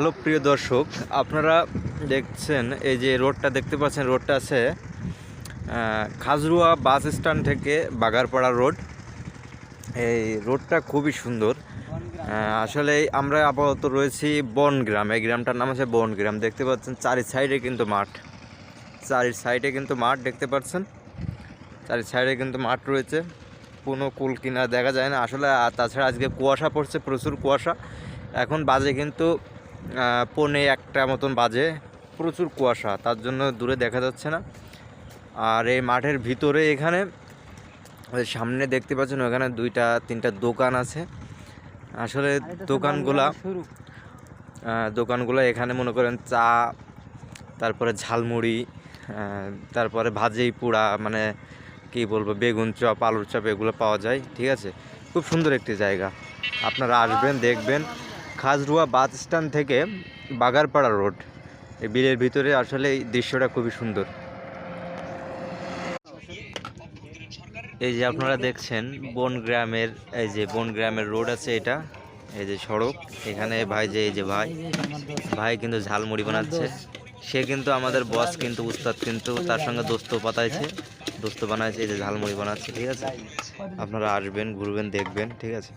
Hello, প্রিয় দর্শক, আপনারা দেখছেন এই যে রোডটা, দেখতে পাচ্ছেন রোডটা আছে খাজরুয়া বাস স্ট্যান্ড থেকে বাগারপাড়া রোড। এই রোডটা খুবই সুন্দর। আসলে আমরা আপাতত রয়েছি বনগ্রাম এই গ্রামটার নাম হচ্ছে বনগ্রাম দেখতে পাচ্ছেন চারি সাইডে কিন্তু মাঠ। চারি সাইডে কিন্তু মাঠ দেখতে পাচ্ছেন। চারি সাইডে কিন্তু মাঠ রয়েছে। কোনো কুল কিনা দেখা যায় না। আসলে তাছাড়া আজকে কুয়াশা পড়ছে, প্রচুর কুয়াশা। এখন বাজে কিন্তু পৌনে একটা মতন বাজে। প্রচুর কুয়াশা তার জন্য দূরে দেখা যাচ্ছে না। আর এই মাঠের ভিতরে এখানে সামনে দেখতে পাচ্ছেন ওখানে দুইটা তিনটা দোকান আছে। আসলে দোকানগুলা দোকানগুলো এখানে মনে করেন চা তারপরে ঝালমুড়ি তারপরে ভাজি পোড়া মানে কি বলব বেগুন চপ আলুর চপ এগুলো পাওয়া যায় ঠিক আছে? খুব সুন্দর একটি জায়গা। আপনারা আসবেন দেখবেন। খাজরুয়া বাস স্ট্যান্ড থেকে বাগারপাড়া রোড। এই বিলের ভিতরে আসলে এই দৃশ্যটা খুবই সুন্দর। এই যে আপনারা দেখছেন, বন গ্রামের, এই যে বন গ্রামের রোড আছে এটা, এই যে সড়ক। এখানে ভাই যে, এই যে ভাই ভাই কিন্তু ঝালমুড়ি বানাচ্ছে। সে কিন্তু আমাদের বস কিন্তু, উস্তাদ কিন্তু তার সঙ্গে দোস্ত পাতাইছে দোস্ত বানাইছে, এই যে ঝালমুড়ি বানাচ্ছে, ঠিক আছে? আপনারা আসবেন, ঘুরবেন, দেখবেন, ঠিক আছে?